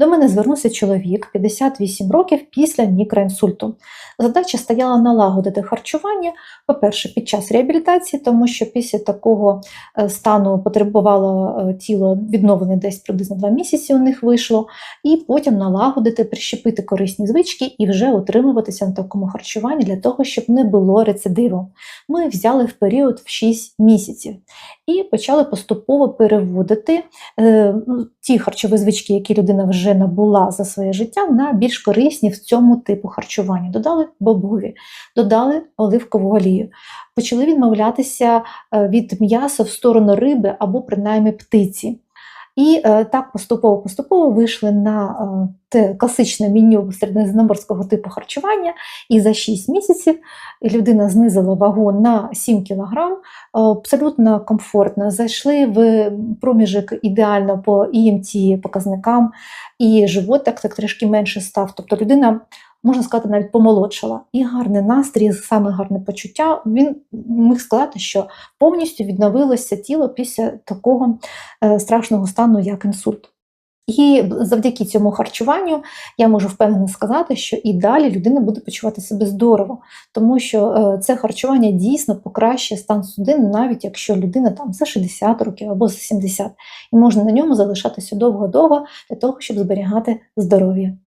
До мене звернувся чоловік 58 років після мікроінсульту. Задача стояла налагодити харчування, по-перше, під час реабілітації, тому що після такого е, стану потребувало е, тіло відновлення десь приблизно 2 місяці у них вийшло, і потім налагодити, прищепити корисні звички і вже утримуватися на такому харчуванні для того, щоб не було рецидиву. Ми взяли в період в 6 місяців і почали поступово переводити е, ну, ті харчові звички, які людина вже набула за своє життя, на більш корисні в цьому типу харчування. Додали бобові, додали оливкову олію. Почали відмовлятися е, від м'яса в сторону риби або принаймні птиці. І е, так поступово-поступово вийшли на е, те класичне меню середземноморського типу харчування, і за 6 місяців людина знизила вагу на 7 кг, абсолютно комфортно. Зайшли в проміжок ідеально по ІМТ показникам, і животик так трішки менше став. Тобто людина. Можна сказати, навіть помолодшала. І гарний настрій, саме гарне почуття. Він міг сказати, що повністю відновилося тіло після такого е, страшного стану, як інсульт. І завдяки цьому харчуванню я можу впевнено сказати, що і далі людина буде почувати себе здорово, тому що е, це харчування дійсно покращує стан судин, навіть якщо людина там за 60 років або за 70, і можна на ньому залишатися довго-довго для того, щоб зберігати здоров'я.